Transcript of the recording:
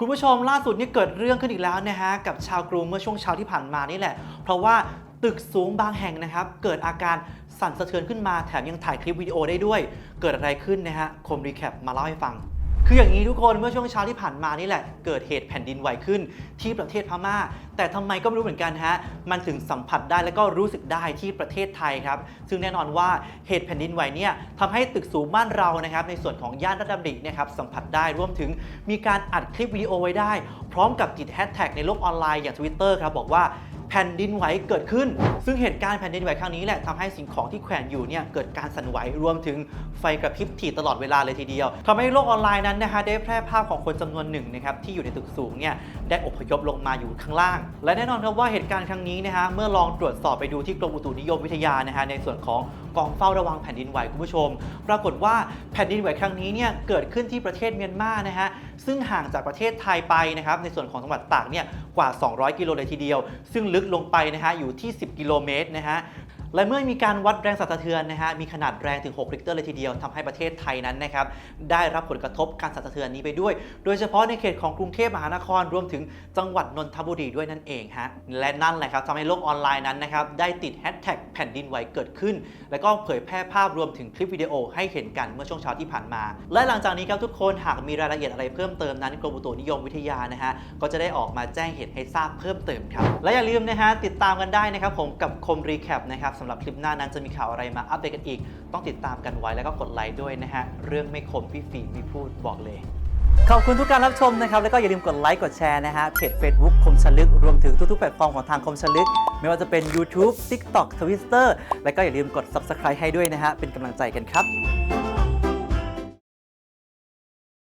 คุณผู้ชมล่าสุดนี่เกิดเรื่องขึ้นอีกแล้วนะฮะกับชาวกรุงเมื่อช่วงเช้าที่ผ่านมานี่แหละ เพราะว่าตึกสูงบางแห่งนะครับ เกิดอาการสั่นสะเทือนขึ้นมาแถมยังถ่ายคลิปวิดีโอได้ด้วย เกิดอะไรขึ้นนะฮะคมรีแคปมาเล่าให้ฟัง คืออย่างนี้ทุกคนเมื่อช่วงเช้าที่ผ่านมานี่แหละ เกิดเหตุแผ่นดินไหวขึ้นที่ประเทศพม่า แต่ทำไมก็ไม่รู้เหมือนกันฮะมันถึงสัมผัสได้แล้วก็รู้สึกได้ที่ประเทศไทยครับซึ่งแน่นอนว่าเหตุแผ่นดินไหวเนี่ยทำให้ตึกสูงบ้านเรานะครับในส่วนของย่านรัฐดำริเนี่ยครับสัมผัสได้รวมถึงมีการอัดคลิปวิดีโอไว้ได้ พร้อมกับติดแฮชแท็กในโลกออนไลน์อย่าง Twitter ครับบอกว่า แผ่นดินไหวเกิดขึ้น ซึ่งเหตุการณ์แผ่นดินไหวครั้งนี้แหละทำให้สิ่งของที่แขวนอยู่เนี่ยเกิดการสั่นไหวรวมถึงไฟกระพริบถี่ตลอดเวลาเลยทีเดียวทำให้โลกออนไลน์นั้นนะคะได้แพร่ภาพของคนจำนวนหนึ่งนะครับที่อยู่ในตึกสูงเนี่ยได้อพยพลงมาอยู่ข้างล่าง และแน่นอนครับว่าเหตุการณ์ครั้งนี้นะฮะเมื่อลองตรวจสอบไปดูที่กรมอุตุนิยมวิทยานะฮะในส่วนของกองเฝ้าระวังแผ่นดินไหวคุณผู้ชม ปรากฏว่าแผ่นดินไหวครั้งนี้เนี่ยเกิดขึ้นที่ประเทศเมียนมานะฮะ ซึ่งห่างจากประเทศไทยไปนะครับในส่วนของจังหวัดตากเนี่ยกว่า 200 กิโลเลยทีเดียว ซึ่งลึกลงไปนะฮะอยู่ที่ 10 กิโลเมตรนะฮะ และเมื่อมีการวัดแรงสั่นสะเทือนนะฮะมีขนาดแรงถึง 6 ริกเตอร์เลยทีเดียวทำให้ประเทศไทยนั้นนะครับได้รับผลกระทบการสั่นสะเทือนนี้ไปด้วย โดยเฉพาะในเขตของกรุงเทพมหานครรวมถึงจังหวัดนนทบุรีด้วยนั่นเองฮะและนั่นแหละครับทำให้โลกออนไลน์นั้นนะครับได้ติดแฮชแท็กแผ่นดินไหวเกิดขึ้น แล้วก็เผยแพร่ภาพรวมถึงคลิปวิดีโอให้เห็นกันเมื่อช่วงเช้าที่ผ่านมา และหลังจากนี้ครับทุกคนหากมีรายละเอียดอะไรเพิ่มเติมนั้นกรมอุตุนิยมวิทยานะฮะก็จะได้ออกมาแจ้งเหตุให้ทราบเพิ่มเติมครับและอย่าลืมนะฮะติดตามกันได้นะครับผมกับคมรีแคปนะครับสำหรับคลิปหน้านั้นจะมีข่าวอะไรมาอัปเดตกันอีก ต้องติดตามกันไว้แล้วก็กดไลค์ด้วยนะฮะ เรื่องไม่คมพี่ฟีไม่พูดบอกเลย ขอบคุณทุกการรับชมนะครับ แล้วก็อย่าลืมกดไลค์กดแชร์นะฮะเพจ Facebook คมชลึก รวมถึงทุกๆแพลตฟอร์มของทางคมชลึก ไม่ว่าจะเป็น YouTube TikTok Twitter แล้วก็อย่าลืมกด Subscribe ให้ด้วยนะฮะเป็นกำลังใจกันครับ